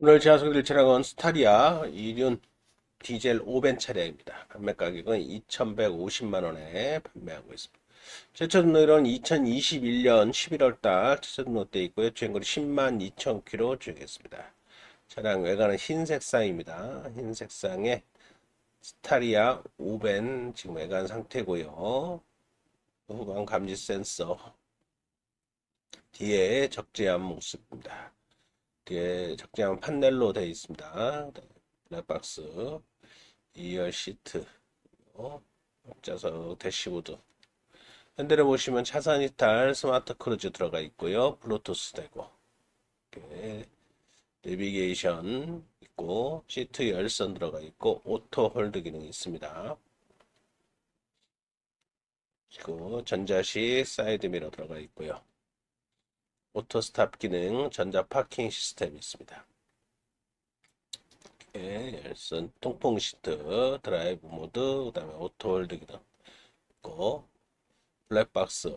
오늘 제가 소개드릴 차량은 스타리아 2륜 디젤 5벤 차량입니다. 판매 가격은 2,150만원에 판매하고 있습니다. 최초 등록일은 2021년 11월달 최초 등록되어 있고요. 주행거리 10만 2천 킬로 주행했습니다. 차량 외관은 흰 색상입니다. 흰 색상의 스타리아 5벤 지금 외관 상태고요. 후방 감지 센서 뒤에 적재한 모습입니다. 뒤에 적재한 판넬로 되어 있습니다. 네, 블랙박스, 2열 시트, 어, 앞좌석 대시보드. 핸들에 보시면 차선 이탈 스마트 크루즈 들어가 있고요. 블루투스 되고, 이렇게 내비게이션 있고, 시트 열선 들어가 있고, 오토 홀드 기능이 있습니다. 그리고 전자식 사이드 미러 들어가 있고요. 오토 스탑 기능, 전자 파킹 시스템이 있습니다. 열선 통풍 시트, 드라이브 모드, 그 다음에 오토 홀드 기능 있고 블랙박스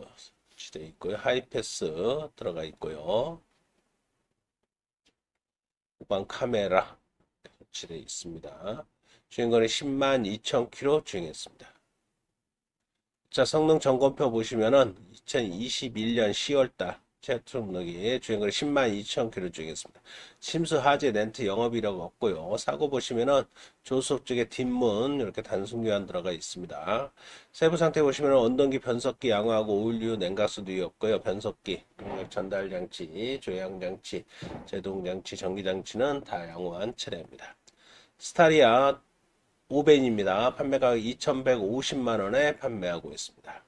설치되어 있고요. 하이패스 들어가 있고요. 후방 카메라 설치되어 있습니다. 주행거리 10만 2천 킬로 주행했습니다. 자, 성능 점검표 보시면은 2021년 10월달 등록이 주행거리 10만 2천 킬로 주행했습니다. 침수 하재 렌트 영업 이력 없고요. 사고 보시면은 조수석 쪽에 뒷문 이렇게 단순 교환 들어가 있습니다. 세부 상태 보시면은 언동기 변속기 양호하고 오일류 냉각수도 없고요. 변속기, 동력 전달 장치, 조향 장치, 제동 장치, 전기 장치는 다 양호한 차량입니다. 스타리아 5벤입니다. 판매 가격 2,150만 원에 판매하고 있습니다.